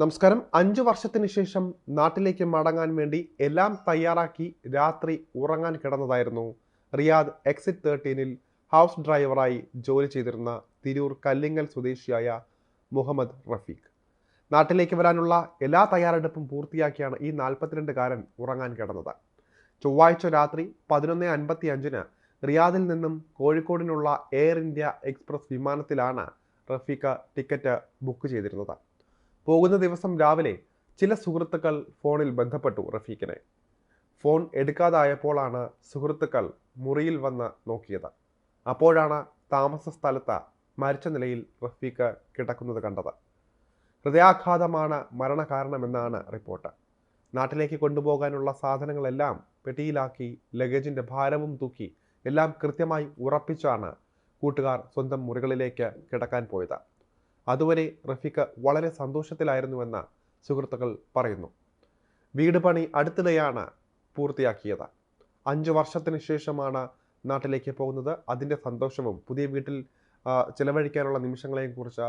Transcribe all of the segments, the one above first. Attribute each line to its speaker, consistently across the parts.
Speaker 1: നമസ്കാരം. അഞ്ചു വർഷത്തിന് ശേഷം നാട്ടിലേക്ക് മടങ്ങാൻ വേണ്ടി എല്ലാം തയ്യാറാക്കി രാത്രി ഉറങ്ങാൻ കിടന്നതായിരുന്നു. റിയാദ് എക്സിറ്റ് തേർട്ടീനിൽ ഹൗസ് ഡ്രൈവറായി ജോലി ചെയ്തിരുന്ന തിരൂർ കല്ലിങ്ങൽ സ്വദേശിയായ മുഹമ്മദ് റഫീഖ്. നാട്ടിലേക്ക് വരാനുള്ള എല്ലാ തയ്യാറെടുപ്പും പൂർത്തിയാക്കിയാണ് ഈ നാൽപ്പത്തിരണ്ടുകാരൻ ഉറങ്ങാൻ കിടന്നത്. ചൊവ്വാഴ്ച രാത്രി പതിനൊന്ന് അൻപത്തി അഞ്ചിന് റിയാദിൽ നിന്നും കോഴിക്കോടിനുള്ള എയർ ഇന്ത്യ എക്സ്പ്രസ് വിമാനത്തിലാണ് റഫീഖ് ടിക്കറ്റ് ബുക്ക് ചെയ്തിരുന്നത്. പോകുന്ന ദിവസം രാവിലെ ചില സുഹൃത്തുക്കൾ ഫോണിൽ ബന്ധപ്പെട്ടു റഫീഖിനെ. ഫോൺ എടുക്കാതായപ്പോഴാണ് സുഹൃത്തുക്കൾ മുറിയിൽ വന്ന് നോക്കിയത്. അപ്പോഴാണ് താമസ സ്ഥലത്ത് മരിച്ച നിലയിൽ റഫീഖ് കിടക്കുന്നത് കണ്ടത്. ഹൃദയാഘാതമാണ് മരണകാരണമെന്നാണ് റിപ്പോർട്ട്. നാട്ടിലേക്ക് കൊണ്ടുപോകാനുള്ള സാധനങ്ങളെല്ലാം പെട്ടിയിലാക്കി ലഗേജിന്റെ ഭാരവും തൂക്കി എല്ലാം കൃത്യമായി ഉറപ്പിച്ചാണ് കൂട്ടുകാർ സ്വന്തം മുറികളിലേക്ക് കിടക്കാൻ പോയത്. അതുവരെ റഫീഖ് വളരെ സന്തോഷത്തിലായിരുന്നുവെന്ന് സുഹൃത്തുക്കൾ പറയുന്നു. വീട് പണി അടുത്തിടെയാണ് പൂർത്തിയാക്കിയത്. അഞ്ചു വർഷത്തിന് ശേഷമാണ് നാട്ടിലേക്ക് പോകുന്നത്. അതിന്റെ സന്തോഷവും പുതിയ വീട്ടിൽ ചിലവഴിക്കാനുള്ള നിമിഷങ്ങളെയും കുറിച്ച്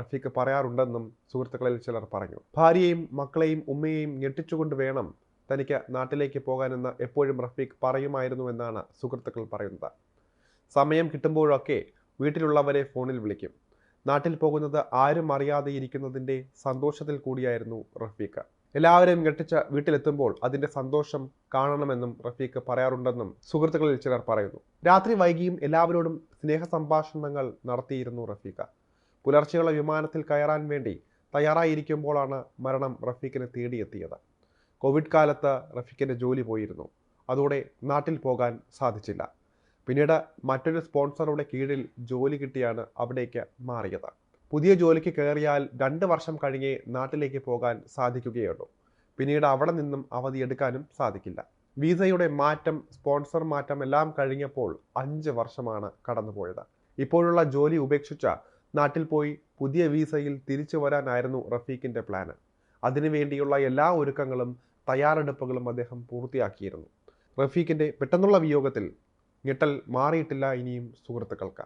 Speaker 1: റഫീഖ് പറയാറുണ്ടെന്നും സുഹൃത്തുക്കളിൽ ചിലർ പറഞ്ഞു. ഭാര്യയെയും മക്കളെയും ഉമ്മയെയും ഞെട്ടിച്ചുകൊണ്ട് വേണം തനിക്ക് നാട്ടിലേക്ക് പോകാനെന്ന് എപ്പോഴും റഫീഖ് പറയുമായിരുന്നുവെന്നാണ് സുഹൃത്തുക്കൾ പറയുന്നത്. സമയം കിട്ടുമ്പോഴൊക്കെ വീട്ടിലുള്ളവരെ ഫോണിൽ വിളിക്കും. നാട്ടിൽ പോകുന്നത് ആരും അറിയാതെ ഇരിക്കുന്നതിന്റെ സന്തോഷത്തിൽ കൂടിയായിരുന്നു റഫീഖ്. എല്ലാവരെയും ഞെട്ടിച്ച വീട്ടിലെത്തുമ്പോൾ അതിന്റെ സന്തോഷം കാണണമെന്നും റഫീഖ് പറയാറുണ്ടെന്നും സുഹൃത്തുക്കളിൽ ചിലർ പറയുന്നു. രാത്രി വൈകിയും എല്ലാവരോടും സ്നേഹ സംഭാഷണങ്ങൾ നടത്തിയിരുന്നു റഫീഖ. പുലർച്ചെയുള്ള വിമാനത്തിൽ കയറാൻ വേണ്ടി തയ്യാറായിരിക്കുമ്പോഴാണ് മരണം റഫീഖിനെ തേടിയെത്തിയത്. കോവിഡ് കാലത്ത് റഫീഖിന്റെ ജോലി പോയിരുന്നു. അതോടെ നാട്ടിൽ പോകാൻ സാധിച്ചില്ല. പിന്നീട് മറ്റൊരു സ്പോൺസറുടെ കീഴിൽ ജോലി കിട്ടിയാണ് അവിടേക്ക് മാറിയത്. പുതിയ ജോലിക്ക് കയറിയാൽ രണ്ട് വർഷം കഴിഞ്ഞേ നാട്ടിലേക്ക് പോകാൻ സാധിക്കുകയുള്ളൂ. പിന്നീട് അവിടെ നിന്നും അവധിയെടുക്കാനും സാധിക്കില്ല. വിസയുടെ മാറ്റം സ്പോൺസർ മാറ്റം എല്ലാം കഴിഞ്ഞപ്പോൾ അഞ്ച് വർഷമാണ് കടന്നുപോയത്. ഇപ്പോഴുള്ള ജോലി ഉപേക്ഷിച്ച നാട്ടിൽ പോയി പുതിയ വിസയിൽ തിരിച്ചു വരാനായിരുന്നു റഫീഖിന്റെ പ്ലാന് അതിനുവേണ്ടിയുള്ള എല്ലാ ഒരുക്കങ്ങളും തയ്യാറെടുപ്പുകളും അദ്ദേഹം പൂർത്തിയാക്കിയിരുന്നു. റഫീഖിന്റെ പെട്ടെന്നുള്ള വിയോഗത്തിൽ ഞെട്ടൽ മാറിയിട്ടില്ല ഇനിയും സുഹൃത്തുക്കൾക്ക്.